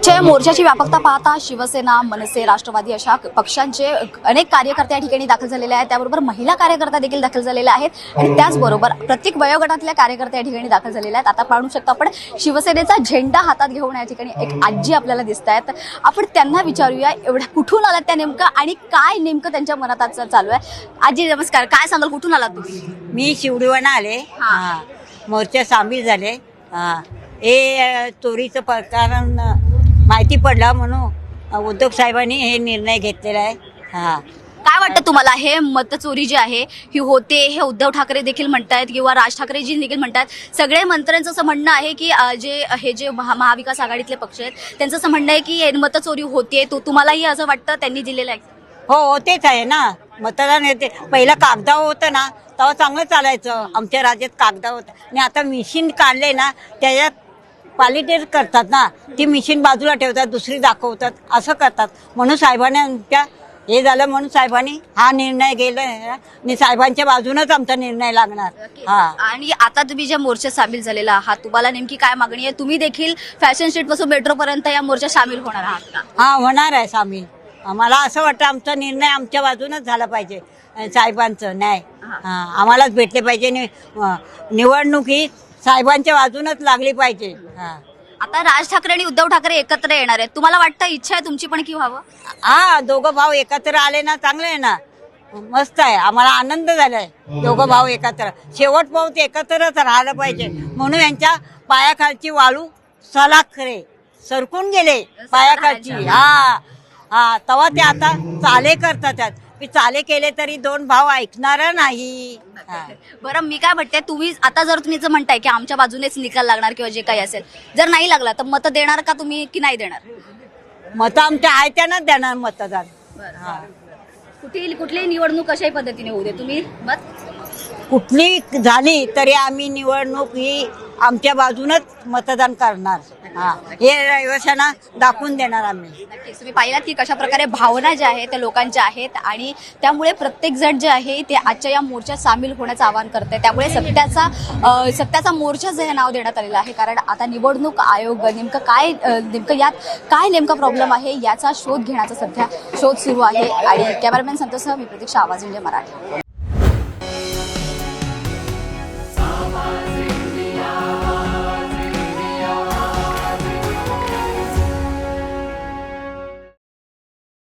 आजच्या या मोर्चाची व्यापकता पाहता शिवसेना मनसे राष्ट्रवादी अशा पक्षांचे अनेक कार्यकर्ते या ठिकाणी दाखल झालेले आहेत. त्याबरोबर महिला कार्यकर्ता देखील दाखल झालेल्या आहेत. आणि त्याचबरोबर प्रत्येक वयोगटातल्या कार्यकर्ते या ठिकाणी दाखल झालेल्या आहेत. आता पाहू शकतो आपण शिवसेनेचा झेंडा हातात घेऊन या ठिकाणी एक आजी आपल्याला दिसत आहेत. आपण त्यांना विचारूया एवढ्या कुठून आलात त्या नेमकं आणि काय नेमकं त्यांच्या मनात आज चालू आहे? आजी नमस्कार. काय सांगाल कुठून आलात तुम्ही? मी शिवडीवरून आले. मोर्चा सामील झाले. हा. चोरीचं प्रकरण माहिती पडला म्हणून. उद्धव साहेबांनी हे निर्णय घेतलेला आहे. हा. काय वाटतं तुम्हाला? हे मतचोरी जी आहे ही होते हे उद्धव ठाकरे देखील म्हणतायत किंवा राज ठाकरे जी देखील म्हणतात. सगळे मंत्र्यांचं असं म्हणणं आहे की जे हे जे महा- महाविकास आघाडीतले पक्ष आहेत त्यांचं असं म्हणणं आहे की हे मतचोरी होते तो तुम्हालाही असं वाटतं? त्यांनी दिलेलं आहे. हो तेच आहे ना. मतदान येते. पहिलं कागदावर होतं ना तेव्हा चांगलं चालायचं. आमच्या राज्यात कागदावर होतं. आणि आता मिशीन काढले ना त्याच्यात क्वालिटी करतात ना ती मिशीन बाजूला ठेवतात दुसरी दाखवतात असं करतात. म्हणून साहेबांनी आमच्या हे झालं म्हणून साहेबांनी हा निर्णय गेला आणि साहेबांच्या बाजूनच आमचा निर्णय लागणार. हा. आणि आता तुम्ही ज्या मोर्चात सामील झालेला आहात तुम्हाला नेमकी काय मागणी आहे? तुम्ही देखील फॅशन स्ट्रीटपासून मेट्रो पर्यंत या मोर्चात सामील होणार आहात का? हा होणार आहे सामील. आम्हाला असं वाटतं आमचा निर्णय आमच्या बाजूनच झाला पाहिजे. साहेबांचं न्याय हा. आम्हालाच भेटले पाहिजे. निवडणूक ही साहेबांच्या बाजूनच लागली पाहिजे. हा. आता राज ठाकरे आणि उद्धव ठाकरे एकत्र येणार आहेत. तुम्हाला वाटतं इच्छा आहे तुमची पण की व्हावं? हा दोघं भाऊ एकत्र आले ना चांगलं आहे ना. मस्त आहे. आम्हाला आनंद झालाय. दोघं भाऊ एकत्र. शेवट भाऊ ते एकत्रच राहिलं पाहिजे. म्हणून यांच्या पायाखालची वाळू सलाखरे. सरकून गेले पायाखालची. हा. हा तेव्हा ते आता चाले करतात त्यात मी चाले केले तरी दोन भाऊ ऐकणार नाही. हा. बरं मी काय म्हणते तुम्ही आता जर तुम्ही जर म्हणताय की आमच्या बाजूनेच निकाल लागणार किंवा जे काही असेल जर नाही लागला तर मत देणार का तुम्ही की नाही देणार? मत आमच्या आहे त्यांनाच देणार मतदान. हा. कुठली कुठलीही निवडणूक कशाही पद्धतीने होऊ दे तुम्ही मत? कुठली झाली तरी आम्ही निवडणूक ही आमच्या बाजूनच मतदान करणार. हा. हे रहिवाशांना दाखवून देणार आम्ही. नक्कीच. तुम्ही पाहिलात की कशा प्रकारे भावना ज्या आहेत त्या लोकांच्या आहेत आणि त्यामुळे प्रत्येक जण जे आहे ते आजच्या या मोर्चात सामील होण्याचं आवाहन करत आहे त्यामुळे सत्याचा अ, सत्याचा मोर्चा जे हे नाव देण्यात आलेलं आहे. कारण आता निवडणूक आयोग नेमकं काय अ, नेमकं यात काय नेमका प्रॉब्लेम आहे याचा शोध घेण्याचा सध्या शोध सुरू आहे. आणि कॅमेरामॅन संतोष मी प्रतीक्षा आवाज म्हणजे मराठी.